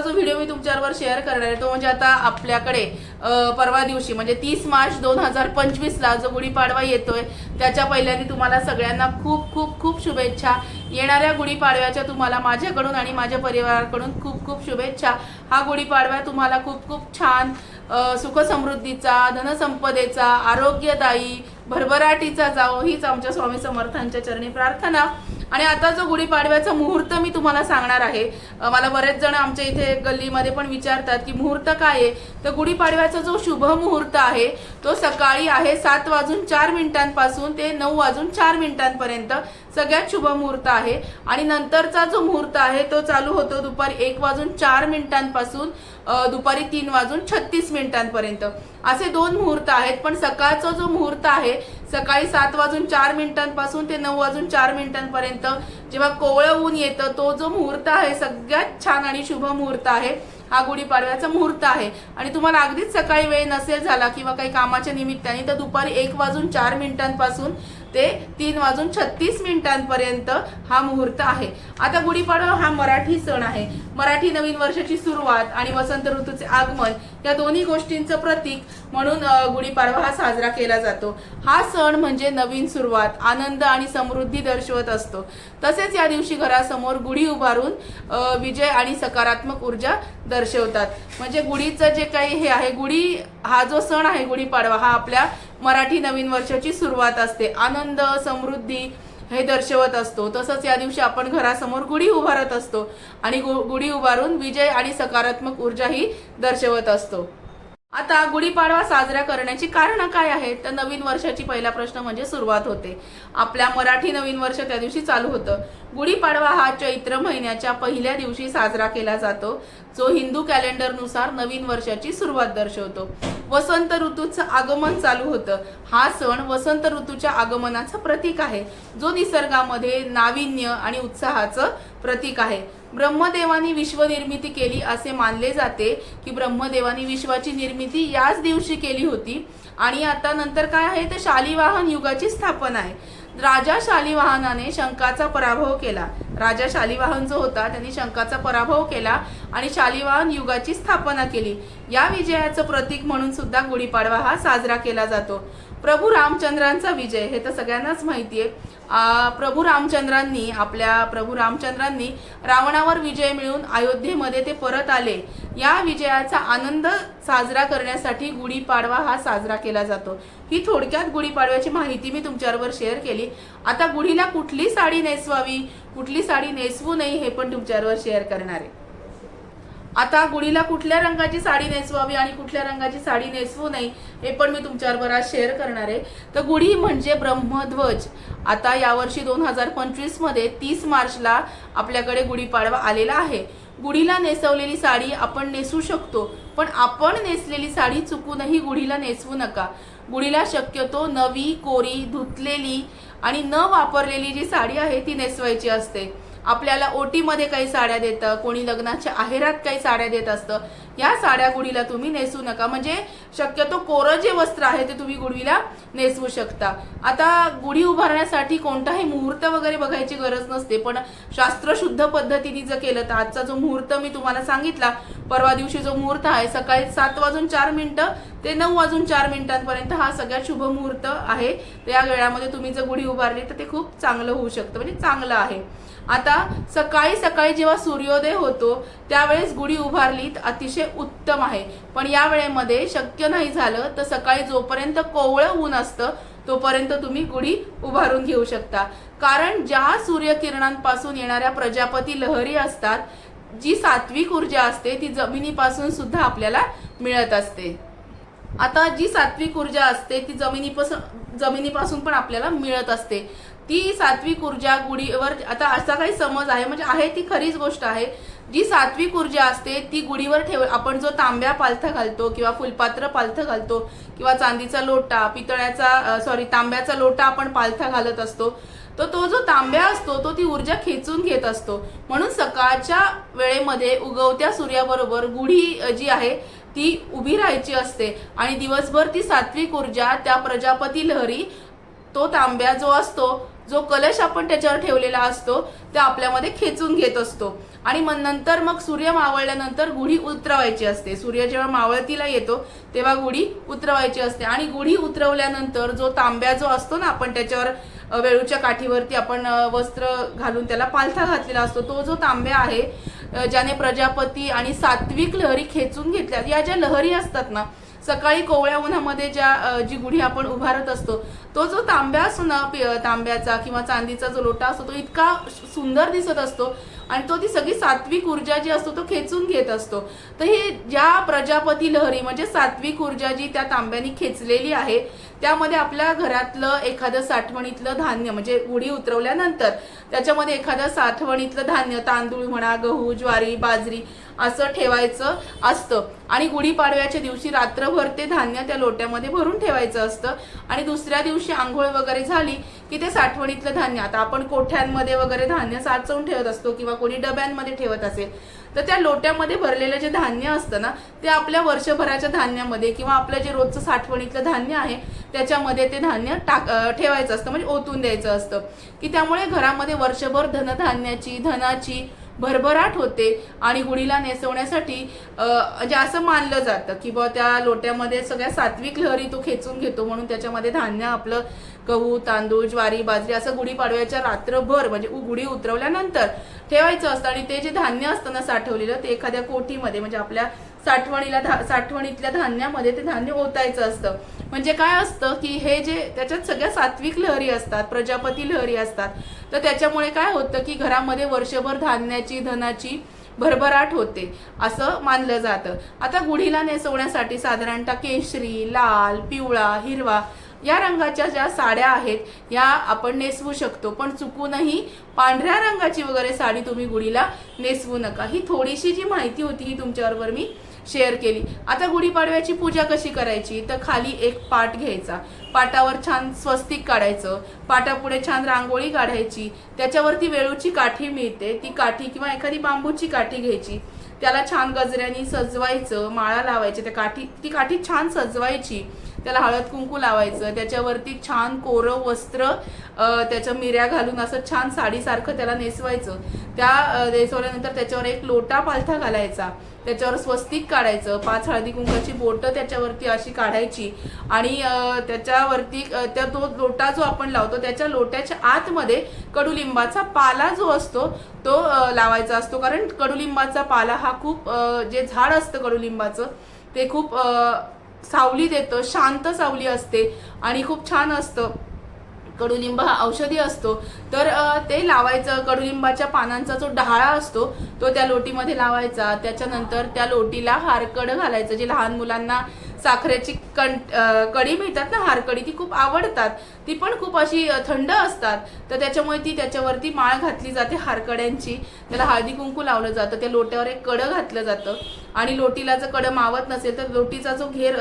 आजचा जो व्हिडिओ मी तुमच्यावर शेअर करणार आहे. तो म्हणजे आता आपल्याकडे परवा दिवशी म्हणजे तीस मार्च दोन हजार पंचवीसला जो गुढीपाडवा येतोय त्याच्या पहिल्यांदा तुम्हाला सगळ्यांना खूप खूप खूप शुभेच्छा. येणाऱ्या गुढीपाडव्याच्या तुम्हाला माझ्याकडून आणि माझ्या परिवाराकडून खूप खूप शुभेच्छा. हा गुढीपाडवा तुम्हाला खूप खूप छान सुखसमृद्धीचा धनसंपदेचा आरोग्यदायी भरभराटीचा जावो हीच आमच्या स्वामी समर्थांच्या चरणी प्रार्थना. आणि आता जो गुढीपाडव्याचा मुहूर्त मी तुम्हाला सांगणार आहे मला बरेच जण आमच्या इथे गल्लीमध्ये पण विचारतात की मुहूर्त काय आहे? तर गुढीपाडव्याचा जो शुभ मुहूर्त आहे तो सकाळी आहे सात वाजून चार मिनिटांपासून ते नऊ वाजून चार मिनिटांपर्यंत सगळ्यात शुभ मुहूर्त आहे. आणि नंतरचा जो मुहूर्त आहे तो चालू होतो दुपारी एक वाजून चार मिनिटांपासून दुपारी तीन वाजून छत्तीस मिनिटांपर्यंत. असे दोन मुहूर्त आहेत पण सकाळचा जो मुहूर्त आहे सकाळी सात वाजून चार मिनिटांपासून ते नऊ वाजून चार मिनिटांपर्यंत जेव्हा कोवळं ऊन येतं तो जो मुहूर्त आहे सगळ्यात छान आणि शुभ मुहूर्त आहे हा गुढीपाडव्याचा मुहूर्त आहे. आणि तुम्हाला अगदीच सकाळी वेळ नसेल झाला किंवा काही कामाच्या निमित्ताने तर दुपारी एक वाजून चार मिनिटांपासून ते तीन वाजून छत्तीस मिनिटांपर्यंत हा मुहूर्त आहे. आता गुढीपाडवा हा मराठी सण आहे. मराठी नवीन वर्षाची सुरुवात आणि वसंत ऋतूचे आगमन या दोन्ही गोष्टींचं प्रतीक म्हणून गुढीपाडवा हा साजरा केला जातो. हा सण म्हणजे नवीन सुरुवात आनंद आणि समृद्धी दर्शवत असतो. तसेच या दिवशी घरासमोर गुढी उभारून विजय आणि सकारात्मक ऊर्जा दर्शवतात. म्हणजे गुढीचं जे काही हे आहे गुढी हा जो सण आहे गुढीपाडवा हा आपल्या मराठी नवीन वर्षाची सुरुवात असते. आनंद समृद्धी हे दर्शवत असतो. तसंच या दिवशी आपण घरासमोर गुढी उभारत असतो. आणि गु- गुढी उभारून विजय आणि सकारात्मक ऊर्जा ही दर्शवत असतो. आता गुढीपाडवा साजरा करण्याची कारणं काय आहेत? तर नवीन वर्षाची पहिला प्रश्न म्हणजे सुरुवात होते. आपल्या मराठी नवीन वर्ष त्या दिवशी चालू होतं. गुढीपाडवा हा चैत्र महिन्याच्या पहिल्या दिवशी साजरा केला जातो जो हिंदू कॅलेंडरनुसार नवीन वर्षाची सुरुवात दर्शवतो. वसंत ऋतूचं आगमन चालू होतं. हा सण वसंत ऋतूच्या आगमनाचं प्रतीक आहे जो निसर्गामध्ये नाविन्य आणि उत्साहाचं प्रतीक आहे. ब्रह्मदेवानी विश्वनिर्मिती केली असे मानले जाते की ब्रह्मदेवानी विश्वाची निर्मिती याच दिवशी केली होती. आणि आता नंतर काय आहे? तर शालिवाहन युगाची स्थापना आहे. राजा शालिवाहनाने शंकाचा पराभव केला. राजा शालिवाहन जो होता त्यांनी शंकाचा पराभव केला आणि शालिवाहन युगाची स्थापना केली. या विजयाचं प्रतीक म्हणून सुद्धा गुढीपाडवा हा साजरा केला जातो. प्रभू रामचंद्रांचा विजय हे तर सगळ्यांनाच माहिती आहे प्रभू रामचंद्रांनी आपल्या प्रभू रामचंद्रांनी रावणावर विजय मिळून अयोध्येमध्ये ते परत आले. या विजयाचा आनंद साजरा करण्यासाठी गुढीपाडवा हा साजरा केला जातो. ही थोडक्यात गुढीपाडव्याची माहिती मी तुमच्याबरोबर शेअर केली. आता गुढीला कुठली साडी नेसवावी कुठली साडी नेसवू नये हे पण तुमच्याबरोबर शेअर करणार आहे. आता गुढीला कुठल्या रंगाची साडी नेसवावी आणि कुठल्या रंगाची साडी नेसवू नये हे पण मी तुमच्याबरोबर आज शेअर करणार आहे. तर गुढी म्हणजे ब्रह्मध्वज. आता यावर्षी दोन हजार पंचवीसमध्ये तीस मार्चला आपल्याकडे गुढीपाडवा आलेला आहे. गुढीला नेसवलेली साडी आपण नेसू शकतो पण आपण नेसलेली साडी चुकूनही गुढीला नेसवू नका. गुढीला शक्यतो नवी कोरी धुतलेली आणि न वापरलेली जी साडी आहे ती नेसवायची असते. आपल्याला ओटीमध्ये काही साड्या देतं कोणी लग्नाच्या आहेरात काही साड्या देत असतं या साड्या गुढीला तुम्ही नेसू नका. म्हणजे शक्यतो कोरं जे वस्त्र आहे ते तुम्ही गुढीला नेसवू शकता. आता गुढी उभारण्यासाठी कोणताही मुहूर्त वगैरे बघायची गरज नसते पण शास्त्रशुद्ध पद्धतीने जर केलं तर आजचा जो मुहूर्त मी तुम्हाला सांगितला परवा दिवशी जो मुहूर्त आहे सकाळी सात वाजून चार मिनिटं ते नऊ वाजून चार मिनिटांपर्यंत हा सगळ्यात शुभ मुहूर्त आहे. त्या वेळामध्ये तुम्ही जर गुढी उभारली तर ते खूप चांगलं होऊ शकतं म्हणजे चांगलं आहे. आता सकाळी सकाळी जेव्हा सूर्योदय होतो त्यावेळेस गुढी उभारली तर अतिशय उत्तम आहे. पण या वेळेमध्ये शक्य नाही झालं तर सकाळी जोपर्यंत कोवळं ऊन असतं तोपर्यंत तुम्ही गुढी उभारून घेऊ शकता. कारण ज्या सूर्यकिरणांपासून येणाऱ्या प्रजापती लहरी असतात जी सात्विक ऊर्जा असते ती जमिनीपासून सुद्धा आपल्याला मिळत असते. आता जी सात्विक ऊर्जा असते ती जमिनीपासून जमिनीपासून पण आपल्याला मिळत असते. ती सात्विक ऊर्जा गुढीवर आता असा काही समज आहे म्हणजे आहे ती खरीच गोष्ट आहे. जी सात्विक ऊर्जा असते ती गुढीवर ठेव आपण जो तांब्या पालथं घालतो किंवा फुलपात्र पालथं घालतो किंवा चांदीचा लोटा पितळ्याचा सॉरी तांब्याचा लोटा आपण पालथा घालत असतो तर तो जो तांब्या असतो तो ती ऊर्जा खेचून घेत असतो. म्हणून सकाळच्या वेळेमध्ये उगवत्या सूर्याबरोबर गुढी जी आहे ती उभी राहायची असते. आणि दिवसभर ती सात्विक ऊर्जा त्या प्रजापती लहरी तो तांब्या जो असतो जो कलश आपण त्याच्यावर ठेवलेला असतो ते आपल्यामध्ये खेचून घेत असतो. आणि मग नंतर मग सूर्य मावळल्यानंतर गुढी उतरवायची असते. सूर्य जेव्हा मावळतीला येतो तेव्हा गुढी उतरवायची असते. आणि गुढी उतरवल्यानंतर जो तांब्या जो असतो ना आपण त्याच्यावर वेळूच्या काठीवरती आपण वस्त्र घालून त्याला पालथा घातलेला असतो. तो जो तांब्या आहे ज्याने प्रजापती आणि सात्विक लहरी खेचून घेतल्या. या ज्या लहरी असतात ना सकाळी कोवळ्या उन्हामध्ये ज्या जी गुढी आपण उभारत असतो तो जो तांब्या असतो ना तांब्याचा किंवा चांदीचा जो लोटा असतो तो इतका सुंदर दिसत असतो आणि तो ती सगळी सात्विक ऊर्जा जी असतो तो खेचून घेत असतो. तर ही ज्या प्रजापती लहरी म्हणजे सात्विक ऊर्जा जी त्या तांब्यानी खेचलेली आहे त्यामध्ये आपल्या घरातलं एखादं साठवणीतलं धान्य म्हणजे गुढी उतरवल्यानंतर त्याच्यामध्ये एखादं साठवणीतलं धान्य तांदूळ म्हणा गहू ज्वारी बाजरी असं ठेवायचं असतं. आणि गुढीपाडव्याच्या दिवशी रात्रभर ते धान्य त्या लोट्यामध्ये भरून ठेवायचं असतं. आणि दुसऱ्या दिवशी आंघोळ वगैरे झाली की ते साठवणीतलं धान्य. आता आपण कोठ्यांमध्ये वगैरे धान्य साचवून ठेवत असतो किंवा कोणी डब्यांमध्ये ठेवत असेल तर त्या लोट्यामध्ये भरलेलं जे धान्य असतं ना ते आपल्या वर्षभराच्या धान्यामध्ये किंवा आपलं जे रोजचं साठवणीतलं धान्य आहे त्याच्यामध्ये ते धान्य टाक ठेवायचं असतं. म्हणजे ओतून द्यायचं असतं. की त्यामुळे घरामध्ये वर्षभर धनधान्याची धनाची भरभराट होते आणि गुढीला नेसवण्यासाठी म्हणजे असं मानलं जातं की बुवा त्या लोट्यामध्ये सगळ्या सात्विक लहरी तो खेचून घेतो म्हणून त्याच्यामध्ये धान्य आपलं गहू तांदूळ ज्वारी बाजरी असं गुढीपाडव्याच्या रात्रभर म्हणजे गुढी उतरवल्यानंतर ठेवायचं असतं आणि ते जे धान्य असतं ना साठवलेलं ते एखाद्या कोठीमध्ये म्हणजे आपल्या साठवणीला धा साठवणीतल्या धान्यामध्ये ते धान्य ओतायचं असतं. म्हणजे काय असतं की हे जे त्याच्यात सगळ्या सात्विक लहरी असतात प्रजापती लहरी असतात तर त्याच्यामुळे काय होतं की घरामध्ये वर्षभर धान्याची धनाची भरभराट होते असं मानलं जातं. आता गुढीला नेसवण्यासाठी साधारणतः केशरी लाल पिवळा हिरवा या रंगाच्या ज्या साड्या आहेत या आपण नेसवू शकतो. पण चुकूनही पांढऱ्या रंगाची वगैरे साडी तुम्ही गुढीला नेसवू नका. ही थोडीशी जी माहिती होती ही तुमच्याबरोबर मी शेअर केली. आता गुढीपाडव्याची पूजा कशी करायची? तर खाली एक पाट घ्यायचा. पाटावर छान स्वस्तिक काढायचं. पाटापुढे छान रांगोळी काढायची. त्याच्यावरती वेळूची काठी मिळते. ती काठी किंवा एखादी बांबूची काठी घ्यायची. त्याला छान गजऱ्यानी सजवायचं माळा लावायची त्या काठी ती काठी छान सजवायची. त्याला हळद कुंकू लावायचं. त्याच्यावरती छान कोरं वस्त्र त्याच्या मिऱ्या घालून असं छान साडीसारखं त्याला नेसवायचं. त्या नेसवल्यानंतर त्याच्यावर एक लोटा पालथा घालायचा. त्याच्यावर स्वस्तिक काढायचं पाच हळदी कुंकाची बोटं त्याच्यावरती अशी काढायची आणि त्याच्यावरती त्या तो लोटा जो आपण लावतो त्याच्या लोट्याच्या आतमध्ये कडुलिंबाचा पाला जो असतो तो लावायचा असतो. कारण कडुलिंबाचा पाला हा खूप जे झाड असतं कडुलिंबाचं ते खूप सावली देतं शांत सावली असते आणि खूप छान असतं. कडुलिंब हा औषधी असतो. तर ते लावायचं कडुलिंबाच्या पानांचा जो डहाळा असतो तो त्या लोटीमध्ये लावायचा. त्याच्यानंतर त्या लोटीला हारकड घालायचं जे लहान मुलांना साखरेची कण कडी मिळतात ना हारकडी ती खूप आवडतात. ती पण खूप अशी थंड असतात. तर त्याच्यामुळे ती त्याच्यावरती माळ घातली जाते हारकड्यांची. त्याला हळदी कुंकू लावलं जातं त्या लोट्यावर एक कडं घातलं जातं. आणि लोटीला जर कडं मावत नसेल तर लोटीचा जो घेर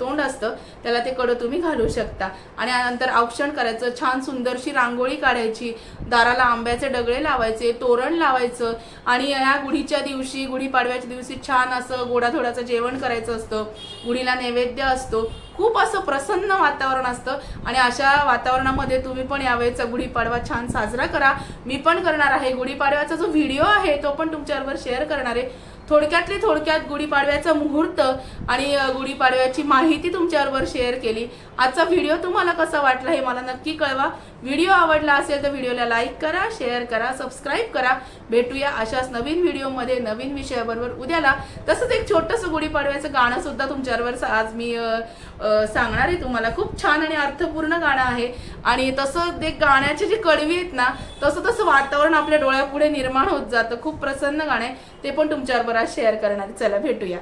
तोंड असतं त्याला ते कडं तुम्ही घालू शकता. आणि नंतर औक्षण करायचं छान सुंदरशी रांगोळी काढायची दाराला आंब्याचे डगळे लावायचे तोरण लावायचं आणि ह्या गुढीच्या दिवशी गुढीपाडव्याच्या दिवशी छान असं गोडाधोडाचं जेवण करायचं असतं. गुढीला नैवेद्य असतो. खूप असं प्रसन्न वातावरण असतं. आणि अशा वातावरणामध्ये तुम्ही पण यावेळेचा गुढीपाडवा छान साजरा करा. मी पण करणार आहे. गुढीपाडव्याचा जो व्हिडिओ आहे तो पण तुमच्याबरोबर शेअर करणार आहे. थोडक्यातली थोडक्यात गुढीपाडव्याचा मुहूर्त आणि गुढीपाडव्याची माहिती तुमच्याबरोबर शेअर केली. आजचा व्हिडिओ तुम्हाला कसा वाटला हे मला नक्की कळवा. व्हिडिओ आवडला असेल तर व्हिडिओला लाईक करा शेअर करा सबस्क्राईब करा. भेटूया अशाच नवीन व्हिडिओमध्ये नवीन विषयाबरोबर उद्याला. तसंच एक छोटंसं गुढीपाडव्याचं गाणं सुद्धा तुमच्याबरोबर आज मी सांगणार आहे तुम्हाला. खूप छान आणि अर्थपूर्ण गाणं आहे. आणि तसं ते गाण्याचे जे कडवी आहेत ना तसं तसं वातावरण आपल्या डोळ्यापुढे निर्माण होत जातं. खूप प्रसन्न गाणं आहे. ते पण तुमच्याबरोबर आज शेअर करणार. चला भेटूया.